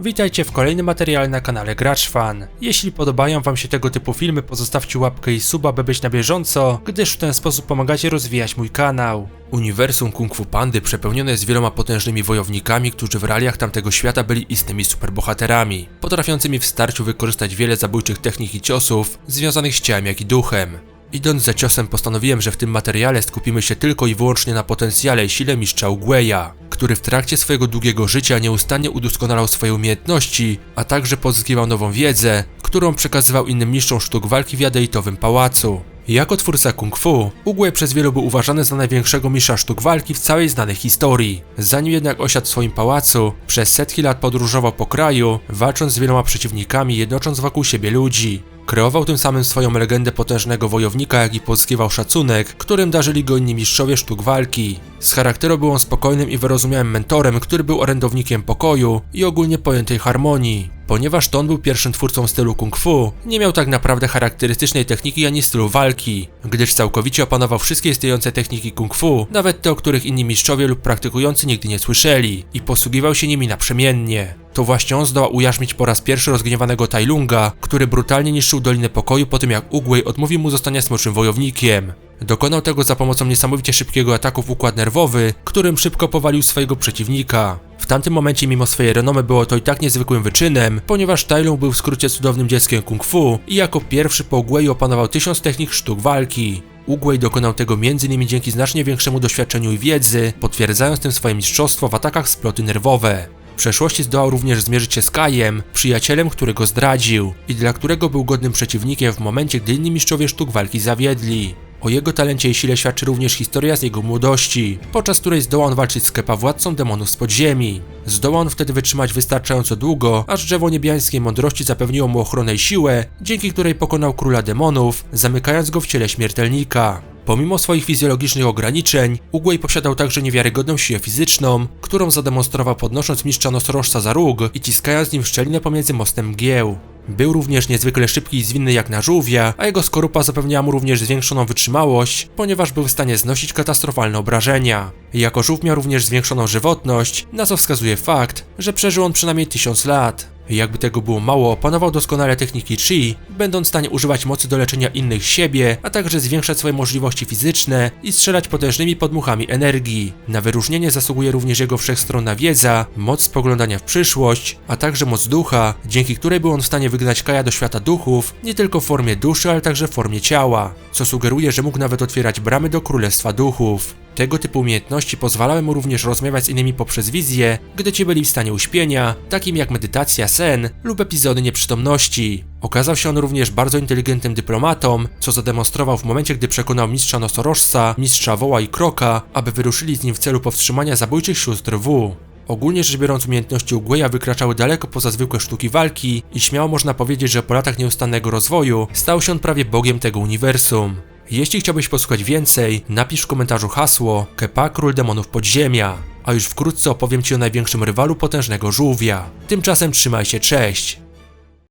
Witajcie w kolejnym materiale na kanale Gracz Fan. Jeśli podobają wam się tego typu filmy, pozostawcie łapkę i suba, by być na bieżąco, gdyż w ten sposób pomagacie rozwijać mój kanał. Uniwersum Kung Fu Pandy przepełnione jest wieloma potężnymi wojownikami, którzy w realiach tamtego świata byli istnymi superbohaterami, potrafiącymi w starciu wykorzystać wiele zabójczych technik i ciosów, związanych z ciałem jak i duchem. Idąc za ciosem postanowiłem, że w tym materiale skupimy się tylko i wyłącznie na potencjale i sile mistrza Ugueya, który w trakcie swojego długiego życia nieustannie udoskonalał swoje umiejętności, a także pozyskiwał nową wiedzę, którą przekazywał innym mistrzom sztuk walki w jadeitowym pałacu. Jako twórca kung fu, Uguay przez wielu był uważany za największego mistrza sztuk walki w całej znanej historii. Zanim jednak osiadł w swoim pałacu, przez setki lat podróżował po kraju, walcząc z wieloma przeciwnikami, jednocząc wokół siebie ludzi. Kreował tym samym swoją legendę potężnego wojownika, jak i pozyskiwał szacunek, którym darzyli go inni mistrzowie sztuk walki. Z charakteru był on spokojnym i wyrozumiałym mentorem, który był orędownikiem pokoju i ogólnie pojętej harmonii. Ponieważ to on był pierwszym twórcą stylu kung fu, nie miał tak naprawdę charakterystycznej techniki ani stylu walki, gdyż całkowicie opanował wszystkie istniejące techniki kung fu, nawet te, o których inni mistrzowie lub praktykujący nigdy nie słyszeli, i posługiwał się nimi naprzemiennie. To właśnie on zdołał ujarzmić po raz pierwszy rozgniewanego Tailunga, który brutalnie niszczył Dolinę Pokoju po tym jak Uguay odmówił mu zostania smoczym wojownikiem. Dokonał tego za pomocą niesamowicie szybkiego ataku w układ nerwowy, którym szybko powalił swojego przeciwnika. W tamtym momencie mimo swojej renomy było to i tak niezwykłym wyczynem, ponieważ Tai Lung był w skrócie cudownym dzieckiem kung fu i jako pierwszy po Uguayu opanował tysiąc technik sztuk walki. Uguay dokonał tego m.in. dzięki znacznie większemu doświadczeniu i wiedzy, potwierdzając tym swoje mistrzostwo w atakach sploty nerwowe. W przeszłości zdołał również zmierzyć się z Kajem, przyjacielem, który go zdradził i dla którego był godnym przeciwnikiem w momencie, gdy inni mistrzowie sztuk walki zawiedli. O jego talencie i sile świadczy również historia z jego młodości, podczas której zdołał on walczyć z Kepa władcą demonów z podziemi. Zdołał on wtedy wytrzymać wystarczająco długo, aż drzewo niebiańskiej mądrości zapewniło mu ochronę i siłę, dzięki której pokonał króla demonów, zamykając go w ciele śmiertelnika. Pomimo swoich fizjologicznych ograniczeń, Uguay posiadał także niewiarygodną siłę fizyczną, którą zademonstrował podnosząc mistrza nosorożca za róg i ciskając nim szczelinę pomiędzy mostem mgieł. Był również niezwykle szybki i zwinny jak na żółwia, a jego skorupa zapewniała mu również zwiększoną wytrzymałość, ponieważ był w stanie znosić katastrofalne obrażenia. Jako żółw miał również zwiększoną żywotność, na co wskazuje fakt, że przeżył on przynajmniej 1000 lat. Jakby tego było mało, opanował doskonale techniki Chi, będąc w stanie używać mocy do leczenia innych siebie, a także zwiększać swoje możliwości fizyczne i strzelać potężnymi podmuchami energii. Na wyróżnienie zasługuje również jego wszechstronna wiedza, moc spoglądania w przyszłość, a także moc ducha, dzięki której był on w stanie wygnać Kaja do świata duchów, nie tylko w formie duszy, ale także w formie ciała, co sugeruje, że mógł nawet otwierać bramy do królestwa duchów. Tego typu umiejętności pozwalały mu również rozmawiać z innymi poprzez wizje, gdy ci byli w stanie uśpienia, takim jak medytacja, sen lub epizody nieprzytomności. Okazał się on również bardzo inteligentnym dyplomatą, co zademonstrował w momencie, gdy przekonał mistrza nosorożca, mistrza woła i kroka, aby wyruszyli z nim w celu powstrzymania zabójczych sióstr W. Ogólnie rzecz biorąc umiejętności Uguaya wykraczały daleko poza zwykłe sztuki walki i śmiało można powiedzieć, że po latach nieustannego rozwoju stał się on prawie bogiem tego uniwersum. Jeśli chciałbyś posłuchać więcej, napisz w komentarzu hasło Kepa Król Demonów Podziemia, a już wkrótce opowiem Ci o największym rywalu potężnego żółwia. Tymczasem trzymaj się, cześć!